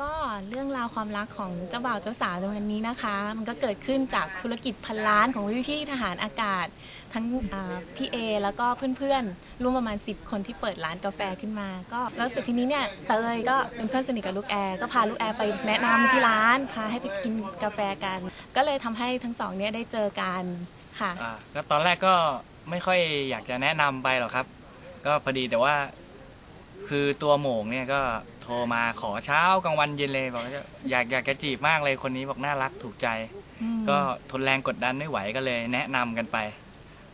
ก็เรื่องราวความรักของเจ้าบ่าวเจ้าสาวในวันนี้นะคะ มันก็เกิดขึ้นจากธุรกิจพันล้านของพี่พี่ทหารอากาศ ทั้งพี่เอแล้วก็เพื่อนๆร่วมประมาณ 10 คนที่เปิดร้านกาแฟขึ้นมา ก็แล้วเสร็จทีนี้เนี่ยเตยก็เป็นเพื่อนสนิทกับลูกแอร์ก็พาลูกแอร์ไปแนะนำที่ร้านพาให้ไปกินกาแฟกัน ก็เลยทำให้ทั้งสองเนี่ยได้เจอกันค่ะอ่าก็ตอนแรกก็ไม่ค่อยอยากจะแนะนำไปหรอกครับ ก็พอดีแต่ว่าคือตัวโหม่งเนี่ยก็ โทรมาขอเช้ากลางวันเย็นเลยบอกว่าอยากอยากจะจีบมากเลยคนนี้บอกน่ารักถูกใจ ก็ทนแรงกดดันไม่ไหวก็เลย แนะนำกันไป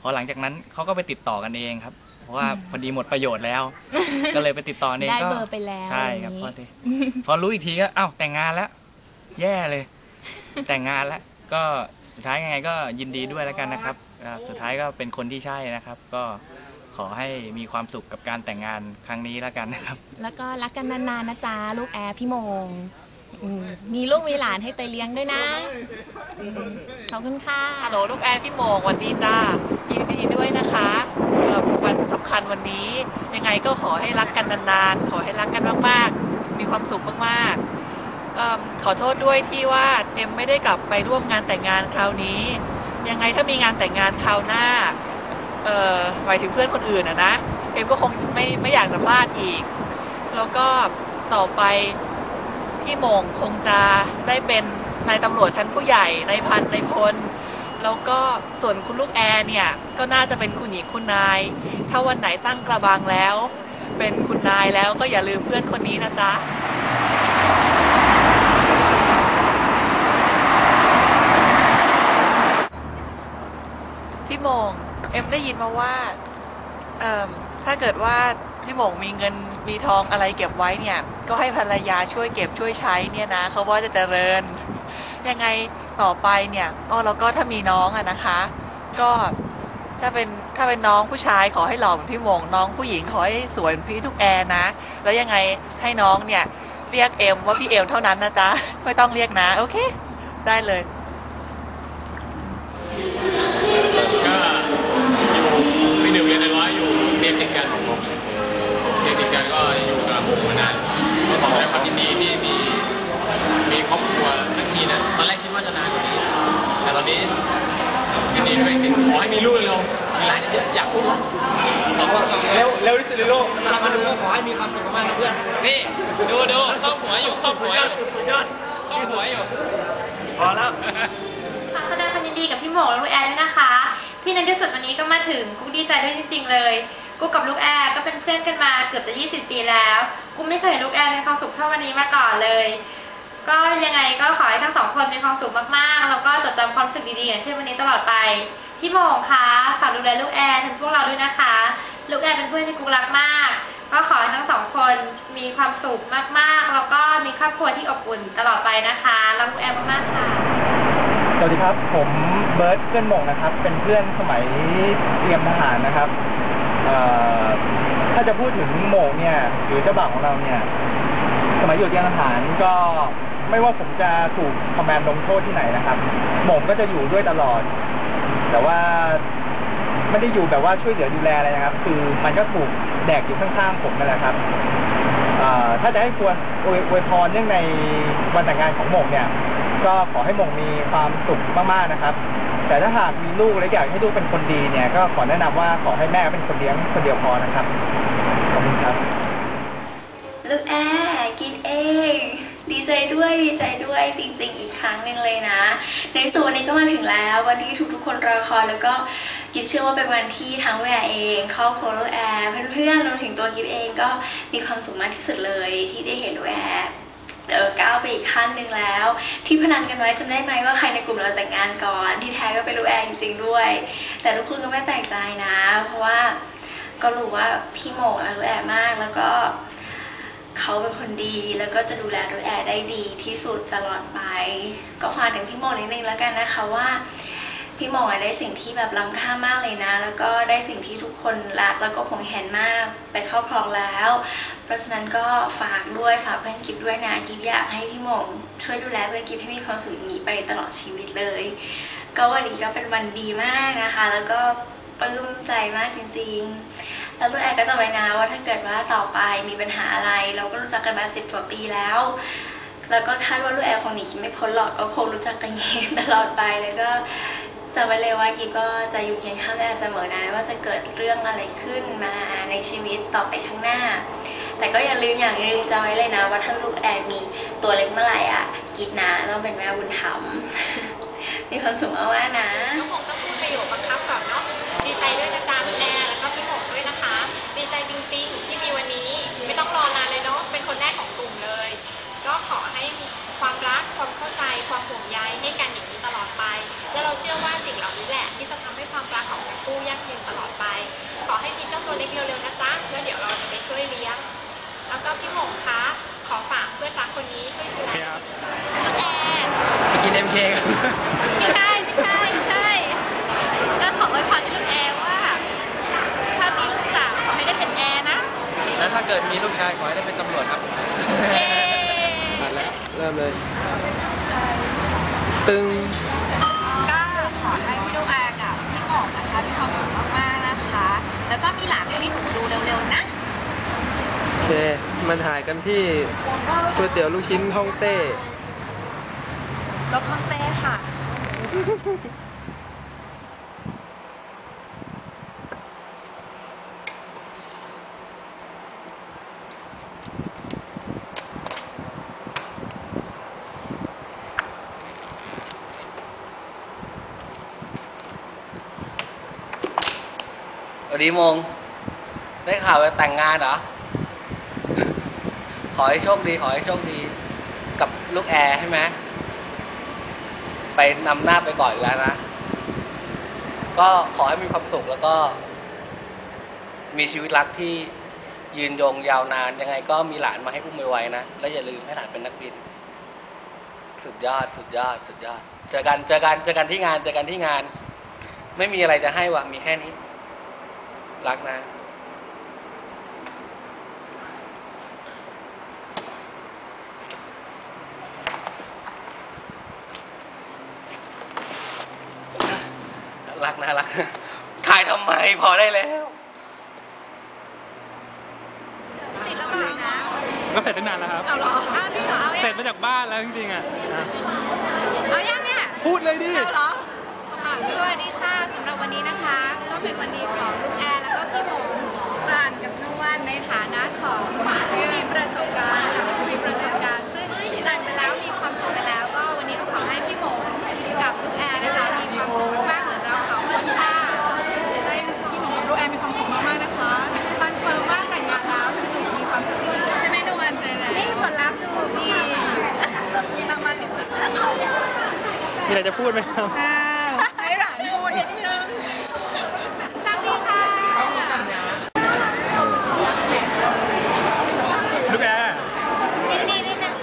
พอหลังจากนั้นเขาก็ไปติดต่อกันเองครับ เพราะว่าพอดีหมดประโยชน์แล้ว ก็เลยไปติดต่อเองได้ก็เบอร์ไปแล้วใช่ครับอย่างนี้พอดีพอรู้อีกทีก็อ้าวแต่งงานแล้ว แย่เลย แต่งงานแล้วก็สุดท้ายยังไงก็ยินดีด้วยแล้วกันนะครับอ่าสุดท้ายก็เป็นคนที่ใช่นะครับ ก็ข อให้มีความสุขกับการแต่งงานครั้งนี้แล้วกันนะครับ แล้วก็รักกันนานๆนะจ๊ะลูกแอร์พี่โมงอืมมีลูกมีหลานให้เตยเลี้ยงด้วยนะอืมขอบคุณค่ะ ฮัลโหลลูกแอร์พี่โมงวันดีจ้ายินดีด้วยนะคะสำหรับวันสำคัญวันนี้ ยังไงก็ขอให้รักกันนานๆ ขอให้รักกันมากๆ มีความสุขมากๆเอิ่มขอโทษด้วยที่ว่าเอ็มไม่ได้กลับไปร่วมงานแต่งงานคราวนี้ ยังไงถ้ามีงานแต่งงานคราวหน้าเออหมายถึงเพื่อนคนอื่นอะนะเอ็มก็คงไม่ไม่อยากจะพลาดอีก แล้วก็ต่อไปพี่โมงคงจะได้เป็นนายตำรวจชั้นผู้ใหญ่นายพันนายพลแล้วก็ส่วนคุณลูกแอร์เนี่ย ก็น่าจะเป็นคุณหญิงคุณนาย ถ้าวันไหนตั้งกระบังแล้ว เป็นคุณนายแล้วก็อย่าลืมเพื่อนคนนี้นะจ๊ะ พี่โมง เอ็มได้ยินมาว่า เอ่อถ้าเกิดว่าพี่โมงมีเงินมีทองอะไรเก็บไว้เนี่ย ก็ให้ภรรยาช่วยเก็บช่วยใช้เนี่ยนะเขาว่าจะเจริญ ยังไงต่อไปเนี่ยอ๋อแล้วก็ถ้ามีน้องอะนะคะ ก็ถ้าเป็นถ้าเป็นน้องผู้ชายขอให้หล่อเหมือนพี่โมงน้องผู้หญิงขอให้สวยเหมือนพี่ทุกแอร์นะ แล้วยังไงให้น้องเนี่ย เรียกเอ็มว่าพี่เอ็มเท่านั้นนะจ๊ะไม่ต้องเรียกนะ โอเค ได้เลย ขอแสดงความยินดีที่มีมีครอบครัวสักทีนะตอนแรกคิดว่าจะนานกว่านี้ แต่ตอนนี้ยินดีด้วยจริงๆขอให้มีลูกเร็วมีหลานเยอะอยากพูดว่าเร็วเร็วที่สุดในโลกสำหรับมาดูก็ขอให้มีความสุขมากๆนะเพื่อนนี่ดูดูเข้าหัวอยู่เข้าหัวอยู่สุดยอดเข้าหัวอยู่พอแล้วค่ะแสดงความยินดีกับพี่หมงและลูกแอร์ด้วยนะคะที่ในที่สุดวันนี้ก็มาถึงกุ๊กดีใจด้วยจริง ๆ เลย กุ๊กกับลูกแอร์ก็เป็นเพื่อนกันมาเกือบจะ 20 ปีแล้วกุ๊กไม่เคยเห็นลูกแอร์มีความสุขเท่าวันนี้มาก่อนเลย ก็ยังไงก็ขอให้ทั้งสองคนมีความสุขมากๆ แล้วก็จดจำความรู้สึกดีๆอย่างเช่นวันนี้ตลอดไป พี่โมงคะฝากดูแลลูกแอร์ถึงพวกเราด้วยนะคะ ลูกแอร์เป็นเพื่อนที่กุ๊กรักมาก ก็ขอให้ทั้งสองคนมีความสุขมากๆ แล้วก็มีครอบครัวที่อบอุ่นตลอดไปนะคะรักลูกแอร์มากๆค่ะ สวัสดีครับ ผมเบิร์ตเพื่อนหมงนะครับ เป็นเพื่อนสมัยเตรียมทหารนะครับ ถ้าจะพูดถึงโหมงเนี่ยหรือเจ้าบ่าวของเราเนี่ย สมัยอยู่เตรียมทหารก็ไม่ว่าผมจะถูกคอมแมนด์ลงโทษที่ไหนนะครับโหมงก็จะอยู่ด้วยตลอด แต่ว่าไม่ได้อยู่แบบว่าช่วยเหลือดูแลอะไรนะครับ คือมันก็ถูกแดกอยู่ข้างๆผมนั่นแหละครับถ้าจะให้ควรอวยพรเนื่องในวันแต่งงานของหมงเนี่ย ก็ขอให้หมงมีความสุขมากๆนะครับ แต่ถ้าหากมีลูกและอยากให้ลูกเป็นคนดีเนี่ย ก็ขอแนะนำว่าขอให้แม่เป็นคนเลี้ยงคนเดียวพอนะครับขอบคุณครับลูกแอร์กินเองดีใจด้วยดีใจด้วยจริง ๆ อีกครั้งหนึ่งเลยนะ ในส่วนนี้ก็มาถึงแล้ววันที่ทุกๆคนรอคอยแล้วก็กิฟเชื่อว่าเป็นวันที่ทั้งแวร์เองครอบครัวลูกแอร์เพื่อนๆรวมถึงตัวกิฟเองก็มีความสุขมากที่สุดเลยที่ได้เห็นลูกแอร์ ก้าวไปอีกขั้นหนึ่งแล้ว ที่พนันกันไว้จำได้ไหมว่าใครในกลุ่มเราแต่งงานก่อน ที่แท้ก็เป็นลูกแอร์จริงๆด้วย แต่ทุกคนก็ไม่แปลกใจนะ เพราะว่าก็รู้ว่าพี่โมกและลูกแอร์มากแล้วก็เขาเป็นคนดีแล้วก็จะดูแลดูแอร์ได้ดีที่สุดตลอดไป ก็ฝากถึงพี่โมนิดนึงแล้วกันนะคะว่า พี่โมอได้สิ่งที่แบบล้ำค่ามากเลยนะ แล้วก็ได้สิ่งที่ทุกคนรักแล้วก็คงเห็นมากไปครอบครองแล้ว เพราะฉะนั้นก็ฝากด้วยฝากเพื่อนกิฟด้วยนะกิฟอยากให้พี่โมงช่วยดูแลเพื่อนกิฟให้มีความสุขอย่างนี้ไปตลอดชีวิตเลย ก็วันนี้ก็เป็นวันดีมากนะคะ แล้วก็ปลื้มใจมากจริง ๆ แล้วลูกแอร์ก็จะไว้นะว่าถ้าเกิดว่าต่อไปมีปัญหาอะไร เราก็รู้จักกันมาสิบกว่าปีแล้วแล้วก็คาดว่าลูกแอร์คงหนีไม่พ้นหรอกก็คงรู้จักกันอย่างนี้ตลอดไปแล้วก็ จำไว้เลยว่ากีก็จะอยู่เคียงข้างแอร์เสมอนะ ว่าจะเกิดเรื่องอะไรขึ้นมาในชีวิตต่อไปข้างหน้า แต่ก็อย่าลืมอย่างหนึ่งจำไว้เลยนะ ว่าถ้าลูกแอนมีตัวเล็กเมื่อไหร่อะกีนะต้องเป็นแม่บุญธรรมมีความสุขมากๆนะน้องหมงต้องพูดประโยคบังคับก่อนเนาะดีใจด้วยนะ พี่หมงคะขอฝากเพื่อนรักคนนี้ช่วยดูแลลูกแอร์ ไปกินเอ็มเคกัน ไม่ใช่ ไม่ใช่ ไม่ใช่ ก็ขออวยพรให้ลูกแอร์ว่า ถ้ามีลูกสาวขอให้ได้เป็นแอร์นะ แล้วถ้าเกิดมีลูกชายขอให้ได้เป็นตำรวจครับ เย้ เริ่มเลย ตึง ก็ขอให้พี่ลูกแอร์กับพี่หมอนะคะมีความสุขมากๆนะคะ แล้วก็มีหลานให้หนูดูเร็วๆนะ โอเค มันถ่ายกันที่ก๋วยเตี๋ยวลูกชิ้นฮ่องเต้จบห้องเต้ค่ะสวัสดีมง ได้ข่าวว่าแต่งงานเหรอข อให้โชคดี ขอให้โชคดีกับลูกแอร์ใช่ไหมไปนำหน้าไปก่อนแล้วนะ ก็ขอให้มีความสุขแล้วก็ มีชีวิตรักที่ยืนยงยาวนาน ยังไงก็มีหลานมาให้อุ้มไว้ๆนะ แล้วอย่าลืมให้หลานเป็นนักบิน สุดยอด สุดยอด สุดยอด เจอกัน เจอกัน เจอกันที่งาน เจอกันที่งาน ไม่มีอะไรจะให้วะมีแค่นี้ รักนะ รักนะรักนะถ่ายทำไมพอได้แล้วก็เสร็จตั้งนานแล้วครับ เอาเหรอเอาจริงเหรอเอาเสร็ยัจงมาจากบ้านแล้วจริงๆอะเอายังเนี่ยพูดเลยดิเอาเหรออะสวัสดีค่ะสำหรับวันนี้นะคะ ก็เป็นวันดีของลูกแอร์แล้วก็พี่หมงตานกับนวลในฐานะของผู้มีประสบการณ์ มีอะไรจะพูดไหมครับ อ้าวให้หลานพูดนิดนึงสวัสดีค่ะลูกแอร์นิดนี้นิดนึง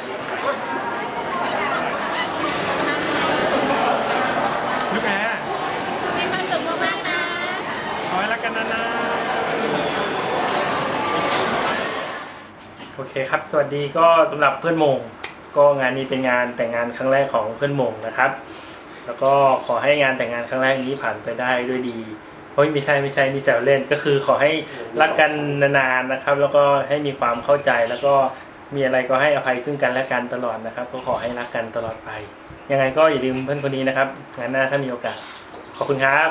ลูกแอร์มีความสุขมากๆนะ ขอให้รักกันนานโอเคครับ สวัสดีก็สำหรับเพื่อนหมง ก็งานนี้เป็นงานแต่งงานครั้งแรกของเพื่อนหมงนะครับ แล้วก็ขอให้งานแต่งงานครั้งแรกนี้ผ่านไปได้ด้วยดีเฮ้ยไม่ใช่ไม่ใช่นี่แซวเล่น ก็คือขอให้รักกันนานๆนะครับ แล้วก็ให้มีความเข้าใจแล้วก็มีอะไรก็ให้อภัยซึ่งกันและกันตลอดนะครับ ก็ขอให้รักกันตลอดไป ยังไงก็อย่าลืมเพื่อนคนนี้นะครับงานหน้าถ้ามีโอกาส ขอบคุณครับ